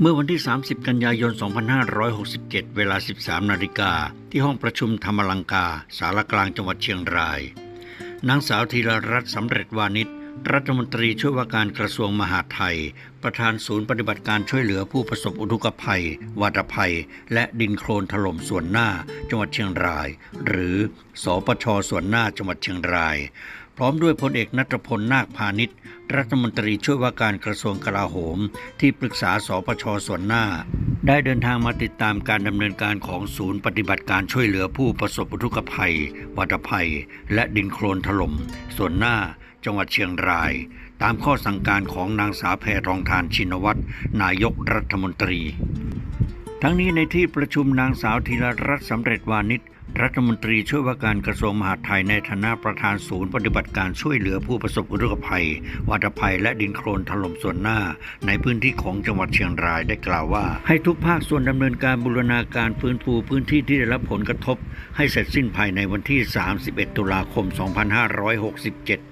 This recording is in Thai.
เมื่อวันที่ 30 กันยายน 2567 เวลา 13 นาฬิกา ที่ห้องประชุมธรรมลังกา สารกลางจังหวัดเชียงราย นางสาวธีรรัตน์สำเร็จวานิช รัฐมนตรีช่วยว่าการกระทรวงมหาดไทย ประธานศูนย์ปฏิบัติการช่วยเหลือผู้ประสบอุทกภัย วาตภัย และดินโคลนถล่มส่วนหน้า จังหวัดเชียงราย หรือ สปชส่วนหน้าจังหวัดเชียงราย พร้อมด้วยพลเอกนัทพลนาคพาณิชย์รัฐมนตรีช่วยว่าการกระทรวงกลาโหม ที่ปรึกษาสปชส่วนหน้า ได้เดินทางมาติดตามการดำเนินการของศูนย์ปฏิบัติการช่วยเหลือผู้ประสบอุทกภัยวัตภัย และดินโคลนถล่มส่วนหน้า จังหวัดเชียงราย ตามข้อสั่งการของนางสาวแพรองทานชินวัตรนายกรัฐมนตรี ทั้งนี้ในที่ประชุมนางสาวธีรรัตน์สำเร็จวานิชรัฐมนตรีช่วยว่าการกระทรวงมหาดไทยในฐานะประธานศูนย์ปฏิบัติการช่วยเหลือผู้ประสบอุทกภัย วัตภัยและดินโคลนถล่มส่วนหน้า ในพื้นที่ของจังหวัดเชียงรายได้กล่าวว่า ให้ทุกภาคส่วนดำเนินการบูรณาการฟื้นฟูพื้นที่ที่ได้รับผลกระทบ ให้เสร็จสิ้นภายในวันที่ 31 ตุลาคม 2567